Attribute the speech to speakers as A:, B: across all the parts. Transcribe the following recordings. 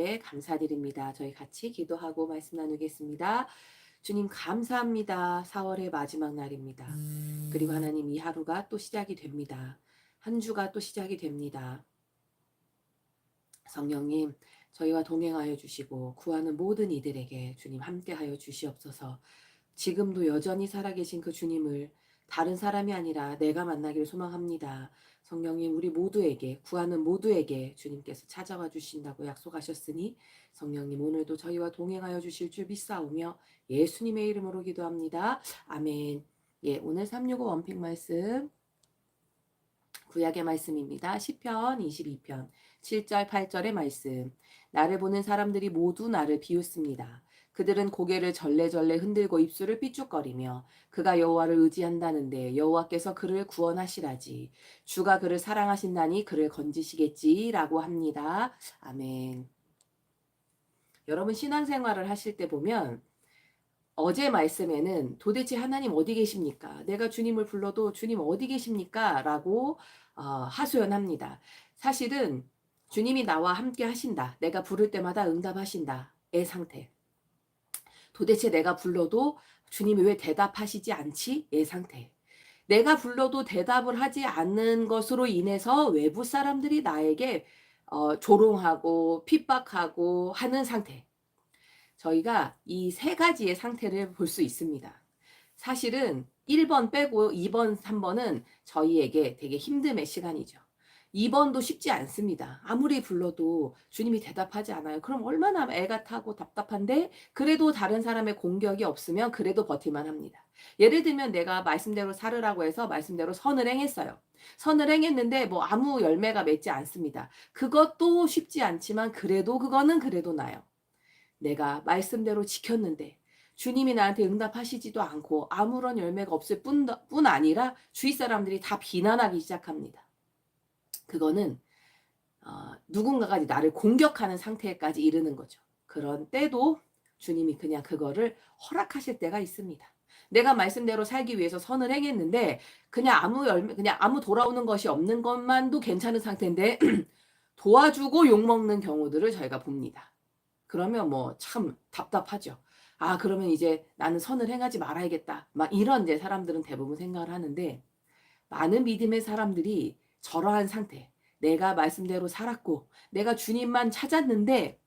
A: 네, 감사드립니다. 저희 같이 기도하고 말씀 나누겠습니다. 주님 감사합니다. 4월의 마지막 날입니다. 그리고 하나님 이 하루가 또 시작이 됩니다. 한 주가 또 시작이 됩니다. 성령님, 저희와 동행하여 주시고 구하는 모든 이들에게 주님 함께하여 주시옵소서. 지금도 여전히 살아계신 그 주님을 다른 사람이 아니라 내가 만나기를 소망합니다. 성령님 우리 모두에게 구하는 모두에게 주님께서 찾아와 주신다고 약속하셨으니 성령님 오늘도 저희와 동행하여 주실 줄 믿사오며 예수님의 이름으로 기도합니다. 아멘. 예, 오늘 365 원픽 말씀 구약의 말씀입니다. 시편 22편 7절 8절의 말씀. 나를 보는 사람들이 모두 나를 비웃습니다. 그들은 고개를 절레절레 흔들고 입술을 삐죽거리며 그가 여호와를 의지한다는데 여호와께서 그를 구원하시라지 주가 그를 사랑하신다니 그를 건지시겠지라고 합니다. 아멘. 여러분 신앙생활을 하실 때 보면 어제 말씀에는 도대체 하나님 어디 계십니까? 내가 주님을 불러도 주님 어디 계십니까? 라고 어, 하소연합니다. 사실은 주님이 나와 함께 하신다. 내가 부를 때마다 응답하신다. 의 상태. 도대체 내가 불러도 주님이 왜 대답하시지 않지? 의 상태. 내가 불러도 대답을 하지 않는 것으로 인해서 외부 사람들이 나에게 어, 조롱하고 핍박하고 하는 상태. 저희가 이 세 가지의 상태를 볼 수 있습니다. 사실은 1번 빼고 2번, 3번은 저희에게 되게 힘듦의 시간이죠. 2번도 쉽지 않습니다. 아무리 불러도 주님이 대답하지 않아요. 그럼 얼마나 애가 타고 답답한데 그래도 다른 사람의 공격이 없으면 그래도 버틸만 합니다. 예를 들면 내가 말씀대로 살으라고 해서 말씀대로 선을 행했어요. 선을 행했는데 뭐 아무 열매가 맺지 않습니다. 그것도 쉽지 않지만 그래도 그거는 그래도 나요. 내가 말씀대로 지켰는데 주님이 나한테 응답하시지도 않고 아무런 열매가 없을 뿐, 뿐 아니라 주위 사람들이 다 비난하기 시작합니다. 그거는 어, 누군가가 나를 공격하는 상태까지 이르는 거죠. 그런 때도 주님이 그냥 그거를 허락하실 때가 있습니다. 내가 말씀대로 살기 위해서 선을 행했는데 그냥 아무 열매, 그냥 아무 돌아오는 것이 없는 것만도 괜찮은 상태인데 도와주고 욕 먹는 경우들을 저희가 봅니다. 그러면 뭐 참 답답하죠. 아, 그러면 이제 나는 선을 행하지 말아야겠다. 막 이런 이제 사람들은 대부분 생각을 하는데 많은 믿음의 사람들이 저러한 상태. 내가 말씀대로 살았고 내가 주님만 찾았는데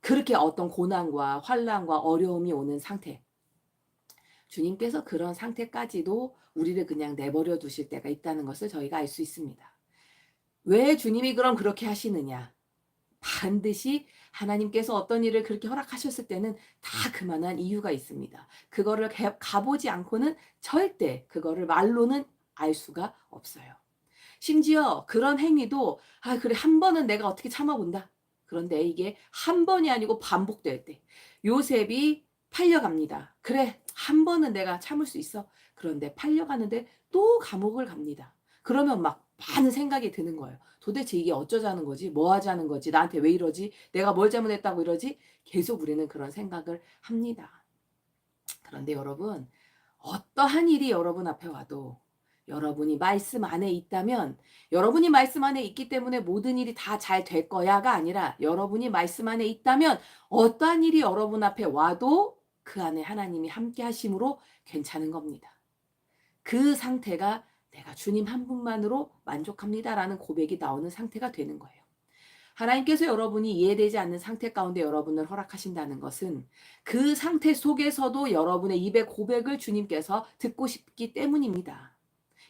A: 그렇게 어떤 고난과 환란과 어려움이 오는 상태. 주님께서 그런 상태까지도 우리를 그냥 내버려 두실 때가 있다는 것을 저희가 알 수 있습니다. 왜 주님이 그럼 그렇게 하시느냐? 반드시 하나님께서 어떤 일을 그렇게 허락하셨을 때는 다 그만한 이유가 있습니다. 그거를 가보지 않고는 절대 그거를 말로는 알 수가 없어요. 심지어 그런 행위도 아 그래 한 번은 내가 어떻게 참아본다. 그런데 이게 한 번이 아니고 반복될 때 요셉이 팔려갑니다. 그래 한 번은 내가 참을 수 있어. 그런데 팔려가는데 또 감옥을 갑니다. 그러면 막 많은 생각이 드는 거예요. 도대체 이게 어쩌자는 거지? 뭐 하자는 거지? 나한테 왜 이러지? 내가 뭘 잘못했다고 이러지? 계속 우리는 그런 생각을 합니다. 그런데 여러분, 어떠한 일이 여러분 앞에 와도 여러분이 말씀 안에 있다면 여러분이 말씀 안에 있기 때문에 모든 일이 다 잘 될 거야가 아니라 여러분이 말씀 안에 있다면 어떠한 일이 여러분 앞에 와도 그 안에 하나님이 함께 하심으로 괜찮은 겁니다. 그 상태가 내가 주님 한 분만으로 만족합니다라는 고백이 나오는 상태가 되는 거예요. 하나님께서 여러분이 이해되지 않는 상태 가운데 여러분을 허락하신다는 것은 그 상태 속에서도 여러분의 입의 고백을 주님께서 듣고 싶기 때문입니다.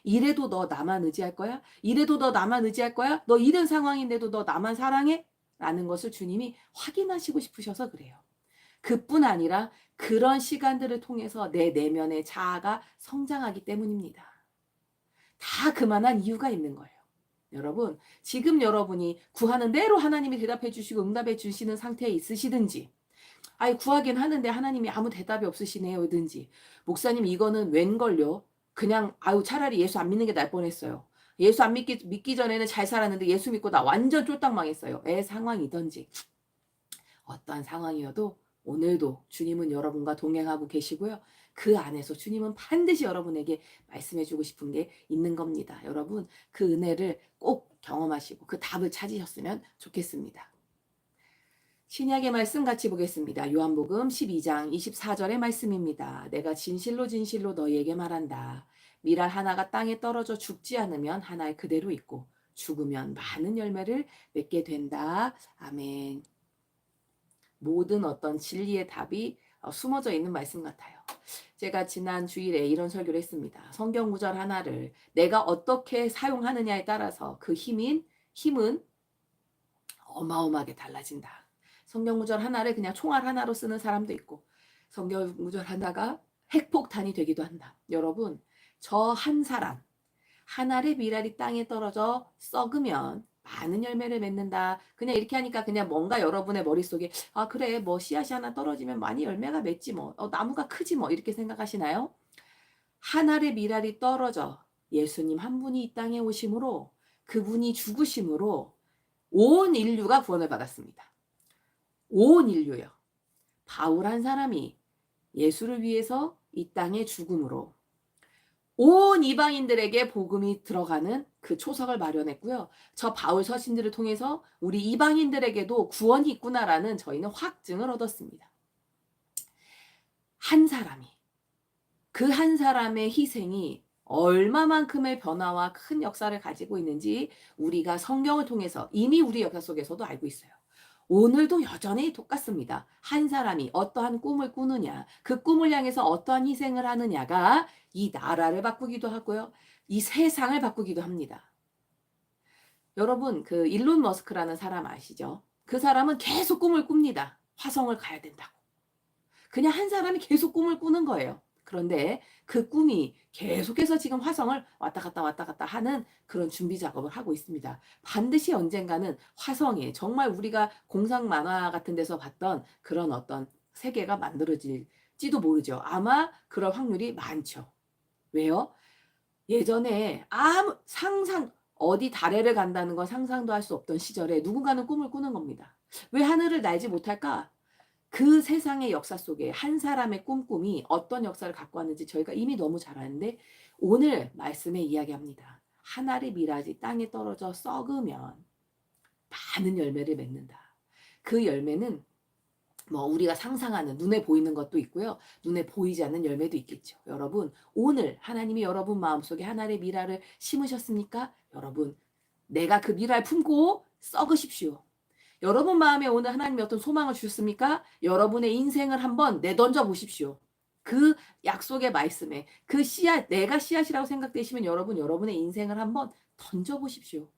A: 이래도 너 나만 의지할 거야? 이래도 너 나만 의지할 거야? 너 이런 상황인데도 너 나만 사랑해? 라는 것을 주님이 확인하시고 싶으셔서 그래요. 그뿐 아니라 그런 시간들을 통해서 내 내면의 자아가 성장하기 때문입니다. 다 그만한 이유가 있는 거예요. 여러분, 지금 여러분이 구하는 대로 하나님이 대답해 주시고 응답해 주시는 상태에 있으시든지, 아이, 구하긴 하는데 하나님이 아무 대답이 없으시네요,든지, 목사님 이거는 웬걸요? 그냥 아유 차라리 예수 안 믿는 게 나을 뻔했어요. 예수 안 믿기 믿기 전에는 잘 살았는데 예수 믿고 나 완전 쫄딱 망했어요. 애 상황이든지 어떠한 상황이어도 오늘도 주님은 여러분과 동행하고 계시고요. 그 안에서 주님은 반드시 여러분에게 말씀해 주고 싶은 게 있는 겁니다. 여러분 그 은혜를 꼭 경험하시고 그 답을 찾으셨으면 좋겠습니다. 신약의 말씀 같이 보겠습니다. 요한복음 12장 24절의 말씀입니다. 내가 진실로 진실로 너희에게 말한다. 미랄 하나가 땅에 떨어져 죽지 않으면 하나에 그대로 있고 죽으면 많은 열매를 맺게 된다. 아멘. 모든 어떤 진리의 답이 어, 숨어져 있는 말씀 같아요. 제가 지난 주일에 이런 설교를 했습니다. 성경 구절 하나를 내가 어떻게 사용하느냐에 따라서 그 힘인 힘은 어마어마하게 달라진다. 성경 구절 하나를 그냥 총알 하나로 쓰는 사람도 있고 성경 구절 하나가 핵폭탄이 되기도 한다. 여러분, 저 한 사람 한 알의 미랄이 땅에 떨어져 썩으면 많은 열매를 맺는다. 그냥 이렇게 하니까 그냥 뭔가 여러분의 머릿속에 아 그래 뭐 씨앗이 하나 떨어지면 많이 열매가 맺지 뭐 어, 나무가 크지 뭐 이렇게 생각하시나요? 한 알의 미랄이 떨어져 예수님 한 분이 이 땅에 오심으로 그분이 죽으심으로 온 인류가 구원을 받았습니다. 온 인류요. 바울 한 사람이 예수를 위해서 이 땅에 죽음으로 온 이방인들에게 복음이 들어가는 그 초석을 마련했고요. 저 바울 서신들을 통해서 우리 이방인들에게도 구원이 있구나라는 저희는 확증을 얻었습니다. 한 사람이 그 한 사람의 희생이 얼마만큼의 변화와 큰 역사를 가지고 있는지 우리가 성경을 통해서 이미 우리 역사 속에서도 알고 있어요. 오늘도 여전히 똑같습니다. 한 사람이 어떠한 꿈을 꾸느냐, 그 꿈을 향해서 어떠한 희생을 하느냐가 이 나라를 바꾸기도 하고요. 이 세상을 바꾸기도 합니다. 여러분, 그 일론 머스크라는 사람 아시죠? 그 사람은 계속 꿈을 꿉니다. 화성을 가야 된다고. 그냥 한 사람이 계속 꿈을 꾸는 거예요. 그런데 그 꿈이 계속해서 지금 화성을 왔다 갔다 왔다 갔다 하는 그런 준비 작업을 하고 있습니다. 반드시 언젠가는 화성에 정말 우리가 공상 만화 같은 데서 봤던 그런 어떤 세계가 만들어질지도 모르죠. 아마 그럴 확률이 많죠. 왜요? 예전에 아무 상상 어디 달에를 간다는 건 상상도 할 수 없던 시절에 누군가는 꿈을 꾸는 겁니다. 왜 하늘을 날지 못할까? 그 세상의 역사 속에 한 사람의 꿈꿈이 어떤 역사를 갖고 왔는지 저희가 이미 너무 잘 아는데 오늘 말씀에 이야기합니다. 하나의 미라지 땅에 떨어져 썩으면 많은 열매를 맺는다. 그 열매는 뭐 우리가 상상하는 눈에 보이는 것도 있고요. 눈에 보이지 않는 열매도 있겠죠. 여러분, 오늘 하나님이 여러분 마음속에 하나의 미라를 심으셨습니까? 여러분, 내가 그 미라를 품고 썩으십시오. 여러분 마음에 오늘 하나님이 어떤 소망을 주셨습니까? 여러분의 인생을 한번 내던져 보십시오. 그 약속의 말씀에 그 씨앗 내가 씨앗이라고 생각되시면 여러분 여러분의 인생을 한번 던져 보십시오.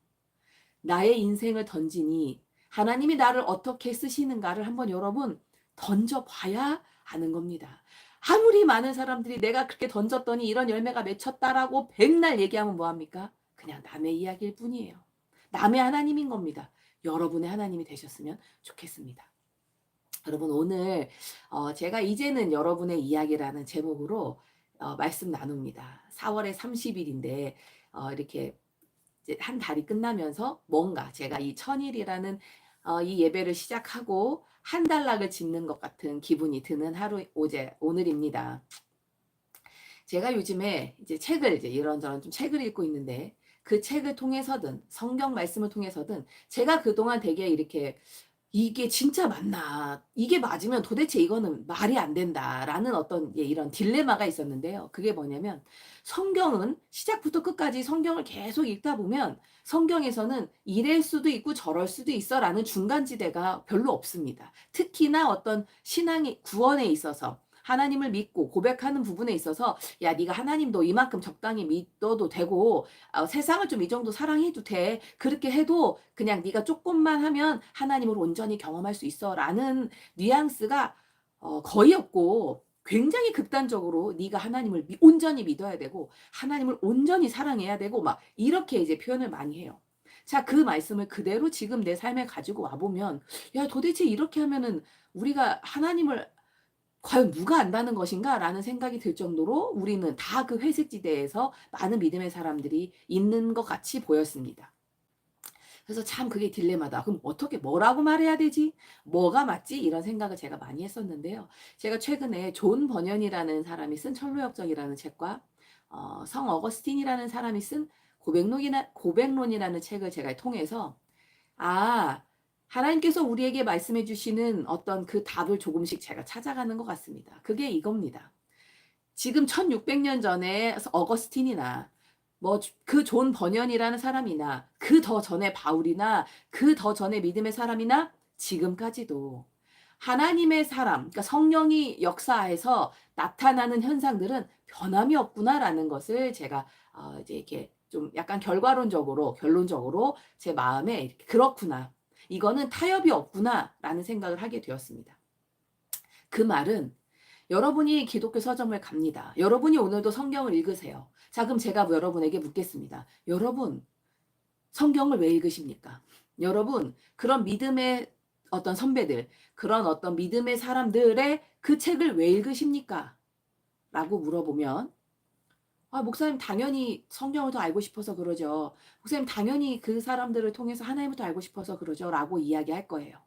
A: 나의 인생을 던지니 하나님이 나를 어떻게 쓰시는가를 한번 여러분 던져 봐야 아는 겁니다. 아무리 많은 사람들이 내가 그렇게 던졌더니 이런 열매가 맺혔다라고 백날 얘기하면 뭐합니까? 그냥 남의 이야기일 뿐이에요. 남의 하나님인 겁니다. 여러분의 하나님이 되셨으면 좋겠습니다. 여러분 오늘 어, 제가 이제는 여러분의 이야기라는 제목으로 어, 말씀 나눕니다. 4월의 30일인데 어, 이렇게 한 달이 끝나면서 뭔가 제가 이 천일이라는 어, 이 예배를 시작하고 한 달락을 짓는 것 같은 기분이 드는 하루 어제 오늘입니다. 제가 요즘에 이제 책을 이제 이런저런 좀 책을 읽고 있는데 그 책을 통해서든 성경 말씀을 통해서든 제가 그동안 되게 이렇게 이게 진짜 맞나? 이게 맞으면 도대체 이거는 말이 안 된다라는 어떤 예, 이런 딜레마가 있었는데요. 그게 뭐냐면 성경은 시작부터 끝까지 성경을 계속 읽다 보면 성경에서는 이럴 수도 있고 저럴 수도 있어라는 중간지대가 별로 없습니다. 특히나 어떤 신앙의 구원에 있어서 하나님을 믿고 고백하는 부분에 있어서 야 네가 하나님도 이만큼 적당히 믿어도 되고 어, 세상을 좀 이 정도 사랑해도 돼 그렇게 해도 그냥 네가 조금만 하면 하나님을 온전히 경험할 수 있어라는 뉘앙스가 어, 거의 없고 굉장히 극단적으로 네가 하나님을 미, 온전히 믿어야 되고 하나님을 온전히 사랑해야 되고 막 이렇게 이제 표현을 많이 해요. 자, 그 말씀을 그대로 지금 내 삶에 가지고 와 보면 야, 도대체 이렇게 하면은 우리가 하나님을 과연 누가 안다는 것인가? 라는 생각이 들 정도로 우리는 다 그 회색지대에서 많은 믿음의 사람들이 있는 것 같이 보였습니다. 그래서 참 그게 딜레마다. 그럼 어떻게 뭐라고 말해야 되지? 뭐가 맞지? 이런 생각을 제가 많이 했었는데요. 제가 최근에 존 버년이라는 사람이 쓴 철로역정이라는 책과 어, 성 어거스틴이라는 사람이 쓴 고백론이나 고백론이라는 책을 제가 통해서 아 하나님께서 우리에게 말씀해 주시는 어떤 그 답을 조금씩 제가 찾아가는 것 같습니다. 그게 이겁니다. 지금 1600년 전에 어거스틴이나 뭐 그 존 번연이라는 사람이나 그 더 전에 바울이나 그 더 전에 믿음의 사람이나 지금까지도 하나님의 사람, 그러니까 성령이 역사해서 나타나는 현상들은 변함이 없구나라는 것을 제가 어 이제 이렇게 좀 약간 결과론적으로 결론적으로 제 마음에 그렇구나. 이거는 타협이 없구나라는 생각을 하게 되었습니다. 그 말은 여러분이 기독교 서점을 갑니다. 여러분이 오늘도 성경을 읽으세요. 자, 그럼 제가 여러분에게 묻겠습니다. 여러분, 성경을 왜 읽으십니까? 여러분, 그런 믿음의 어떤 선배들, 그런 어떤 믿음의 사람들의 그 책을 왜 읽으십니까? 라고 물어보면, 아, 목사님 당연히 성경을 더 알고 싶어서 그러죠. 목사님 당연히 그 사람들을 통해서 하나님을 더 알고 싶어서 그러죠. 라고 이야기할 거예요.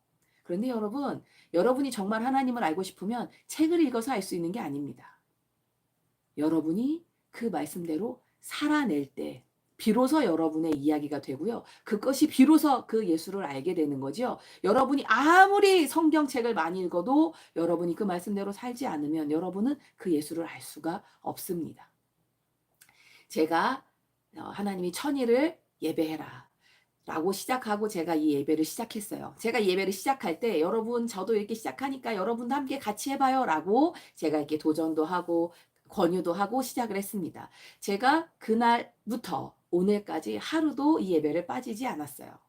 A: 그런데 여러분, 여러분이 정말 하나님을 알고 싶으면 책을 읽어서 알 수 있는 게 아닙니다. 여러분이 그 말씀대로 살아낼 때, 비로소 여러분의 이야기가 되고요. 그것이 비로소 그 예수를 알게 되는 거죠. 여러분이 아무리 성경책을 많이 읽어도 여러분이 그 말씀대로 살지 않으면 여러분은 그 예수를 알 수가 없습니다. 제가 어, 하나님이 천일을 예배해라. 라고 시작하고 제가 이 예배를 시작했어요. 제가 예배를 시작할 때 여러분 저도 이렇게 시작하니까 여러분도 함께 같이 해봐요 라고 제가 이렇게 도전도 하고 권유도 하고 시작을 했습니다. 제가 그날부터 오늘까지 하루도 이 예배를 빠지지 않았어요.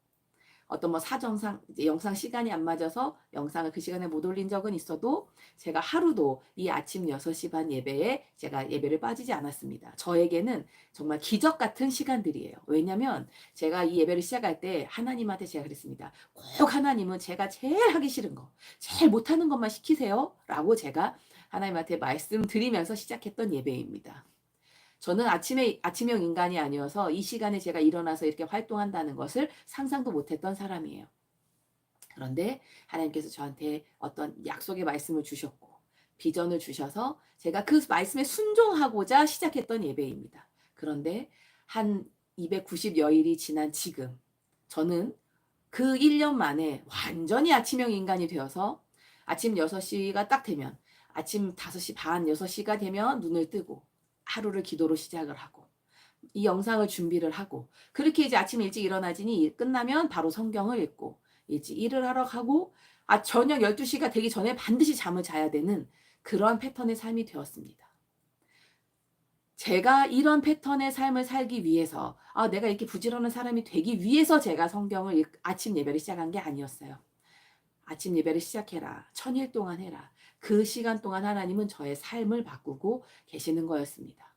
A: 어떤 뭐 사정상 영상 시간이 안 맞아서 영상을 그 시간에 못 올린 적은 있어도 제가 하루도 이 아침 6시 반 예배에 제가 예배를 빠지지 않았습니다. 저에게는 정말 기적 같은 시간들이에요. 왜냐면 제가 이 예배를 시작할 때 하나님한테 제가 그랬습니다. 꼭 하나님은 제가 제일 하기 싫은 거, 제일 못하는 것만 시키세요. 라고 제가 하나님한테 말씀드리면서 시작했던 예배입니다. 저는 아침에 아침형 인간이 아니어서 이 시간에 제가 일어나서 이렇게 활동한다는 것을 상상도 못했던 사람이에요. 그런데 하나님께서 저한테 어떤 약속의 말씀을 주셨고 비전을 주셔서 제가 그 말씀에 순종하고자 시작했던 예배입니다. 그런데 한 290여일이 지난 지금 저는 그 1년 만에 완전히 아침형 인간이 되어서 아침 6시가 딱 되면 아침 5시 반, 6시가 되면 눈을 뜨고 하루를 기도로 시작을 하고 이 영상을 준비를 하고 그렇게 이제 아침 일찍 일어나지니 끝나면 바로 성경을 읽고 일찍 일을 하러 가고 아 저녁 12시가 되기 전에 반드시 잠을 자야 되는 그런 패턴의 삶이 되었습니다. 제가 이런 패턴의 삶을 살기 위해서 아 내가 이렇게 부지런한 사람이 되기 위해서 제가 성경을 읽- 아침 예배를 시작한 게 아니었어요. 아침 예배를 시작해라. 천일 동안 해라. 그 시간 동안 하나님은 저의 삶을 바꾸고 계시는 거였습니다.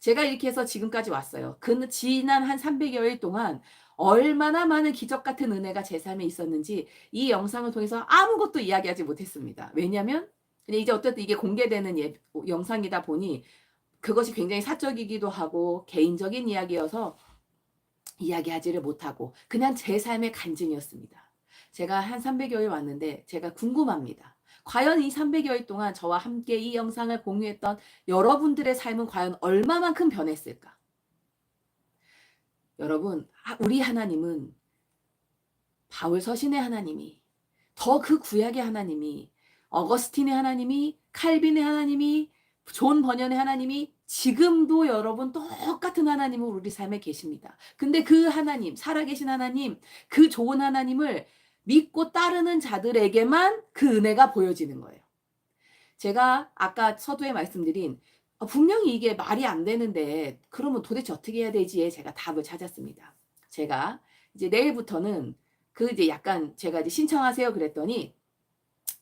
A: 제가 이렇게 해서 지금까지 왔어요. 그 지난 한 300여일 동안 얼마나 많은 기적 같은 은혜가 제 삶에 있었는지 이 영상을 통해서 아무것도 이야기하지 못했습니다. 왜냐하면 근데 이제 어쨌든 이게 공개되는 예, 영상이다 보니 그것이 굉장히 사적이기도 하고 개인적인 이야기여서 이야기하지를 못하고 그냥 제 삶의 간증이었습니다. 제가 한 300여일 왔는데 제가 궁금합니다. 과연 이 300여일 동안 저와 함께 이 영상을 공유했던 여러분들의 삶은 과연 얼마만큼 변했을까? 여러분, 하- 우리 하나님은 바울 서신의 하나님이 더 그 구약의 하나님이 어거스틴의 하나님이 칼빈의 하나님이 존 번연의 하나님이 지금도 여러분 똑같은 하나님은 우리 삶에 계십니다. 근데 그 하나님, 살아계신 하나님, 그 좋은 하나님을 믿고 따르는 자들에게만 그 은혜가 보여지는 거예요. 제가 아까 서두에 말씀드린 어, 분명히 이게 말이 안 되는데 그러면 도대체 어떻게 해야 되지에 제가 답을 찾았습니다. 제가 이제 내일부터는 그 이제 약간 제가 이제 신청하세요 그랬더니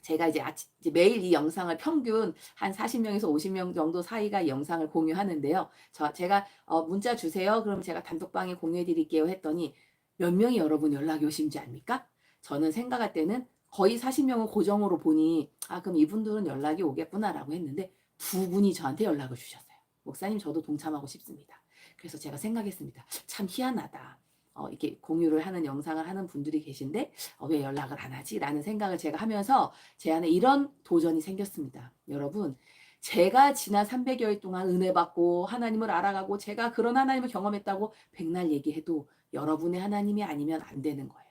A: 제가 이제 아침 이제 매일 이 영상을 평균 한 40명에서 50명 정도 사이가 이 영상을 공유하는데요. 저 제가 어, 문자 주세요. 그럼 제가 단톡방에 공유해 드릴게요 했더니 몇 명이 여러분 연락이 오신지 압니까? 저는 생각할 때는 거의 40명을 고정으로 보니 아 그럼 이분들은 연락이 오겠구나라고 했는데 두 분이 저한테 연락을 주셨어요. 목사님 저도 동참하고 싶습니다. 그래서 제가 생각했습니다. 참 희한하다. 어, 이렇게 공유를 하는 영상을 하는 분들이 계신데 어, 왜 연락을 안 하지? 라는 생각을 제가 하면서 제 안에 이런 도전이 생겼습니다. 여러분 제가 지난 300여일 동안 은혜 받고 하나님을 알아가고 제가 그런 하나님을 경험했다고 백날 얘기해도 여러분의 하나님이 아니면 안 되는 거예요.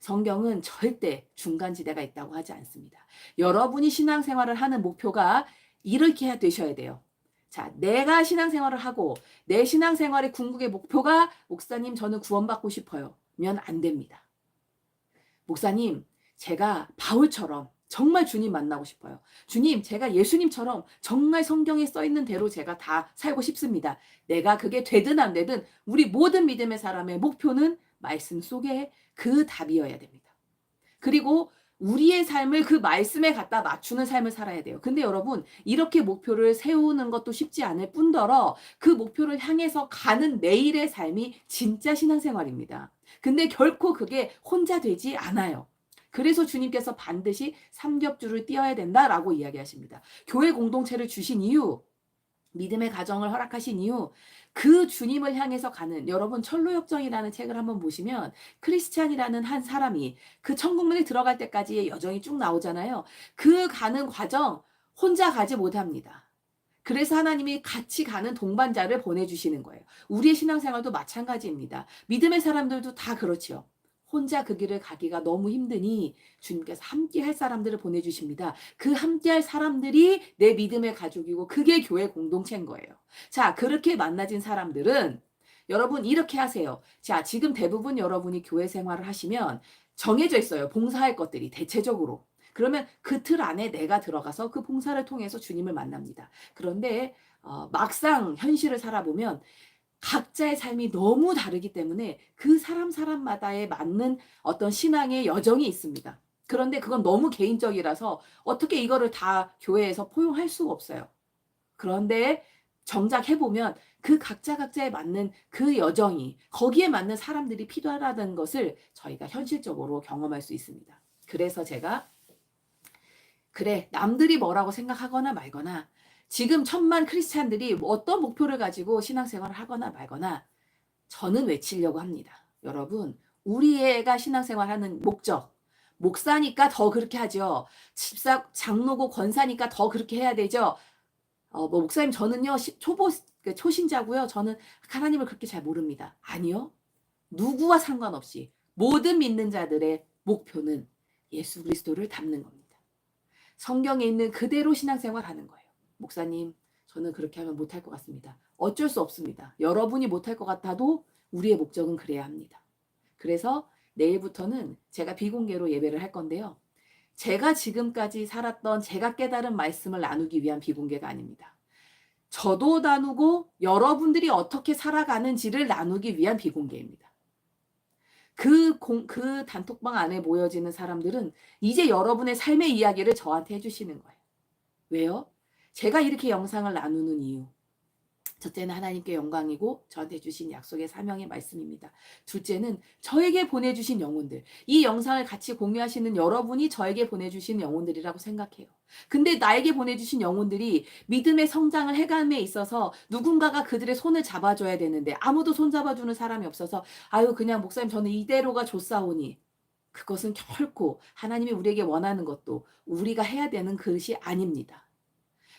A: 성경은 절대 중간지대가 있다고 하지 않습니다. 여러분이 신앙생활을 하는 목표가 이렇게 되셔야 돼요. 자, 내가 신앙생활을 하고 내 신앙생활의 궁극의 목표가 목사님 저는 구원받고 싶어요. 면안 됩니다. 목사님, 제가 바울처럼 정말 주님 만나고 싶어요. 주님, 제가 예수님처럼 정말 성경에 써 있는 대로 제가 다 살고 싶습니다. 내가 그게 되든 안 되든 우리 모든 믿음의 사람의 목표는 말씀 속에 그 답이어야 됩니다. 그리고 우리의 삶을 그 말씀에 갖다 맞추는 삶을 살아야 돼요. 근데 여러분, 이렇게 목표를 세우는 것도 쉽지 않을 뿐더러 그 목표를 향해서 가는 매일의 삶이 진짜 신앙생활입니다. 근데 결코 그게 혼자 되지 않아요. 그래서 주님께서 반드시 삼겹줄을 띄어야 된다라고 이야기하십니다. 교회 공동체를 주신 이유, 믿음의 가정을 허락하신 이유, 그 주님을 향해서 가는 여러분 철로역정이라는 책을 한번 보시면 크리스찬이라는 한 사람이 그 천국문에 들어갈 때까지의 여정이 쭉 나오잖아요. 그 가는 과정 혼자 가지 못합니다. 그래서 하나님이 같이 가는 동반자를 보내주시는 거예요. 우리의 신앙생활도 마찬가지입니다. 믿음의 사람들도 다 그렇지요. 혼자 그 길을 가기가 너무 힘드니 주님께서 함께 할 사람들을 보내주십니다. 그 함께 할 사람들이 내 믿음의 가족이고 그게 교회 공동체인 거예요. 자, 그렇게 만나진 사람들은 여러분 이렇게 하세요. 자, 지금 대부분 여러분이 교회 생활을 하시면 정해져 있어요. 봉사할 것들이 대체적으로. 그러면 그 틀 안에 내가 들어가서 그 봉사를 통해서 주님을 만납니다. 그런데 어, 막상 현실을 살아보면 각자의 삶이 너무 다르기 때문에 그 사람 사람마다에 맞는 어떤 신앙의 여정이 있습니다. 그런데 그건 너무 개인적이라서 어떻게 이거를 다 교회에서 포용할 수가 없어요. 그런데 정작 해보면 그 각자 각자에 맞는 그 여정이 거기에 맞는 사람들이 필요하다는 것을 저희가 현실적으로 경험할 수 있습니다. 그래서 제가 그래 남들이 뭐라고 생각하거나 말거나 지금 천만 크리스찬들이 어떤 목표를 가지고 신앙생활을 하거나 말거나 저는 외치려고 합니다. 여러분, 우리 애가 신앙생활하는 목적, 목사니까 더 그렇게 하죠. 집사 장로고 권사니까 더 그렇게 해야 되죠. 어, 뭐 목사님 저는요 시, 초보 그 초신자고요. 저는 하나님을 그렇게 잘 모릅니다. 아니요. 누구와 상관없이 모든 믿는 자들의 목표는 예수 그리스도를 닮는 겁니다. 성경에 있는 그대로 신앙생활 하는 거예요. 목사님, 저는 그렇게 하면 못할 것 같습니다. 어쩔 수 없습니다. 여러분이 못할 것 같아도 우리의 목적은 그래야 합니다. 그래서 내일부터는 제가 비공개로 예배를 할 건데요. 제가 지금까지 살았던 제가 깨달은 말씀을 나누기 위한 비공개가 아닙니다. 저도 나누고 여러분들이 어떻게 살아가는지를 나누기 위한 비공개입니다. 그, 공, 그 단톡방 안에 모여지는 사람들은 이제 여러분의 삶의 이야기를 저한테 해주시는 거예요. 왜요? 제가 이렇게 영상을 나누는 이유. 첫째는 하나님께 영광이고 저한테 주신 약속의 사명의 말씀입니다. 둘째는 저에게 보내주신 영혼들. 이 영상을 같이 공유하시는 여러분이 저에게 보내주신 영혼들이라고 생각해요. 근데 나에게 보내주신 영혼들이 믿음의 성장을 해감에 있어서 누군가가 그들의 손을 잡아줘야 되는데 아무도 손 잡아주는 사람이 없어서 아유 그냥 목사님 저는 이대로가 좋사오니 그것은 결코 하나님이 우리에게 원하는 것도 우리가 해야 되는 그릇이 아닙니다.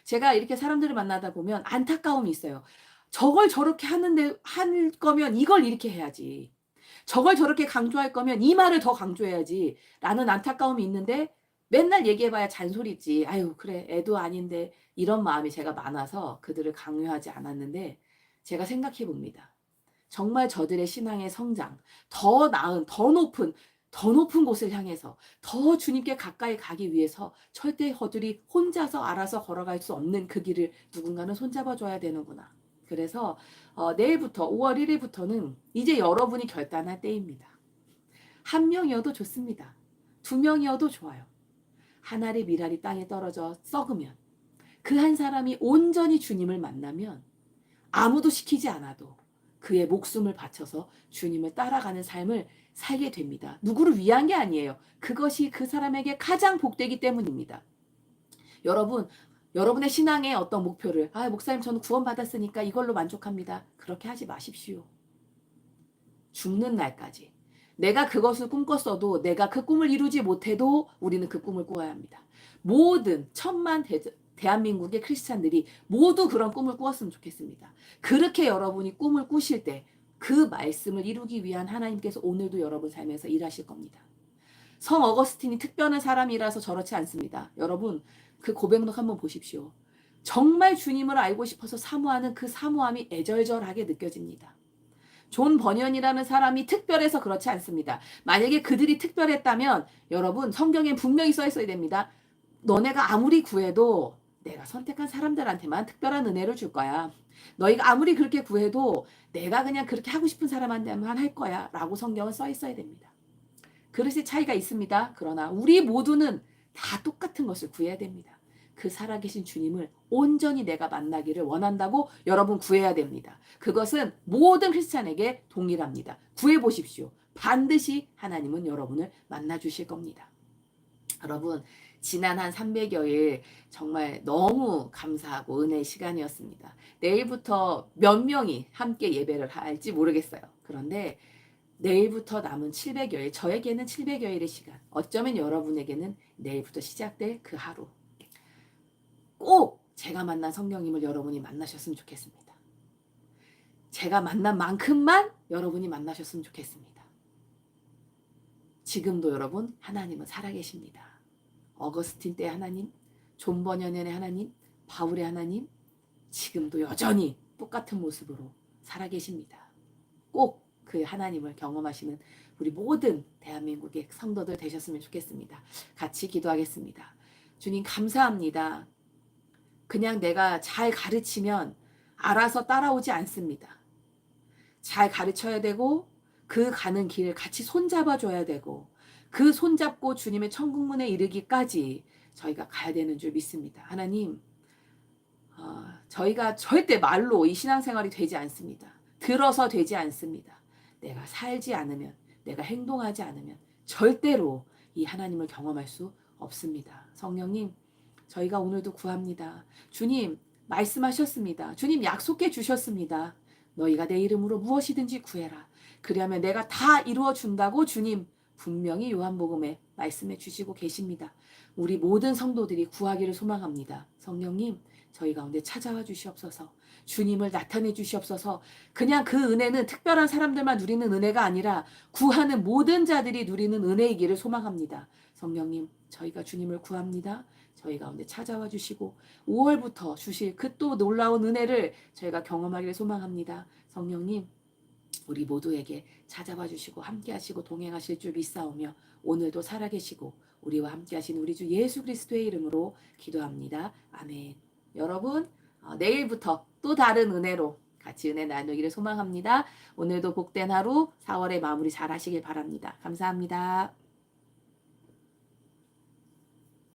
A: 제가 이렇게 사람들을 만나다 보면 안타까움이 있어요. 저걸 저렇게 하는데 할 거면 이걸 이렇게 해야지. 저걸 저렇게 강조할 거면 이 말을 더 강조해야지. 라는 안타까움이 있는데 맨날 얘기해봐야 잔소리지. 아유, 그래. 애도 아닌데. 이런 마음이 제가 많아서 그들을 강요하지 않았는데 제가 생각해 봅니다. 정말 저들의 신앙의 성장, 더 나은, 더 높은, 더 높은 곳을 향해서 더 주님께 가까이 가기 위해서 절대 허들이 혼자서 알아서 걸어갈 수 없는 그 길을 누군가는 손잡아 줘야 되는구나. 그래서 어, 내일부터 5월 1일부터는 이제 여러분이 결단할 때입니다. 한 명이어도 좋습니다. 두 명이어도 좋아요. 한 알의 미랄이 땅에 떨어져 썩으면 그 한 사람이 온전히 주님을 만나면 아무도 시키지 않아도 그의 목숨을 바쳐서 주님을 따라가는 삶을 살게 됩니다. 누구를 위한 게 아니에요. 그것이 그 사람에게 가장 복되기 때문입니다. 여러분, 여러분의 신앙의 어떤 목표를, 아, 목사님, 저는 구원받았으니까 이걸로 만족합니다. 그렇게 하지 마십시오. 죽는 날까지. 내가 그것을 꿈꿨어도 내가 그 꿈을 이루지 못해도 우리는 그 꿈을 꾸어야 합니다. 모든 천만 대, 대한민국의 크리스찬들이 모두 그런 꿈을 꾸었으면 좋겠습니다. 그렇게 여러분이 꿈을 꾸실 때 그 말씀을 이루기 위한 하나님께서 오늘도 여러분 삶에서 일하실 겁니다. 성 어거스틴이 특별한 사람이라서 저렇지 않습니다. 여러분, 그 고백록 한번 보십시오. 정말 주님을 알고 싶어서 사모하는 그 사모함이 애절절하게 느껴집니다. 존 버년이라는 사람이 특별해서 그렇지 않습니다. 만약에 그들이 특별했다면 여러분 성경에 분명히 써 있어야 됩니다. 너네가 아무리 구해도 내가 선택한 사람들한테만 특별한 은혜를 줄 거야. 너희가 아무리 그렇게 구해도 내가 그냥 그렇게 하고 싶은 사람한테만 할 거야. 라고 성경은 써 있어야 됩니다. 그릇의 차이가 있습니다. 그러나 우리 모두는 다 똑같은 것을 구해야 됩니다. 그 살아계신 주님을 온전히 내가 만나기를 원한다고 여러분 구해야 됩니다. 그것은 모든 크리스찬에게 동일합니다. 구해 보십시오. 반드시 하나님은 여러분을 만나 주실 겁니다. 여러분, 지난 한 300여일 정말 너무 감사하고 은혜의 시간이었습니다. 내일부터 몇 명이 함께 예배를 할지 모르겠어요. 그런데 내일부터 남은 700여일, 저에게는 700여일의 시간, 어쩌면 여러분에게는 내일부터 시작될 그 하루. 꼭 제가 만난 성령님을 여러분이 만나셨으면 좋겠습니다. 제가 만난 만큼만 여러분이 만나셨으면 좋겠습니다. 지금도 여러분, 하나님은 살아계십니다. 어거스틴 때 하나님, 존 버년의 하나님, 바울의 하나님, 지금도 여전히 똑같은 모습으로 살아계십니다. 꼭 그 하나님을 경험하시는 우리 모든 대한민국의 성도들 되셨으면 좋겠습니다. 같이 기도하겠습니다. 주님 감사합니다. 그냥 내가 잘 가르치면 알아서 따라오지 않습니다. 잘 가르쳐야 되고 그 가는 길을 같이 손잡아 줘야 되고 그 손잡고 주님의 천국문에 이르기까지 저희가 가야 되는 줄 믿습니다. 하나님, 어, 저희가 절대 말로 이 신앙생활이 되지 않습니다. 들어서 되지 않습니다. 내가 살지 않으면, 내가 행동하지 않으면 절대로 이 하나님을 경험할 수 없습니다. 성령님, 저희가 오늘도 구합니다. 주님, 말씀하셨습니다. 주님 약속해 주셨습니다. 너희가 내 이름으로 무엇이든지 구해라. 그러면 내가 다 이루어 준다고 주님 분명히 요한복음에 말씀해 주시고 계십니다. 우리 모든 성도들이 구하기를 소망합니다. 성령님, 저희 가운데 찾아와 주시옵소서. 주님을 나타내 주시옵소서. 그냥 그 은혜는 특별한 사람들만 누리는 은혜가 아니라 구하는 모든 자들이 누리는 은혜이기를 소망합니다. 성령님, 저희가 주님을 구합니다. 저희 가운데 찾아와 주시고 5월부터 주실 그 또 놀라운 은혜를 저희가 경험하기를 소망합니다. 성령님, 우리 모두에게 찾아와 주시고 함께 하시고 동행하실 줄 믿사오며 오늘도 살아계시고 우리와 함께 하신 우리 주 예수 그리스도의 이름으로 기도합니다. 아멘. 여러분, 어, 내일부터 또 다른 은혜로 같이 은혜 나누기를 소망합니다. 오늘도 복된 하루 4월의 마무리 잘 하시길 바랍니다. 감사합니다.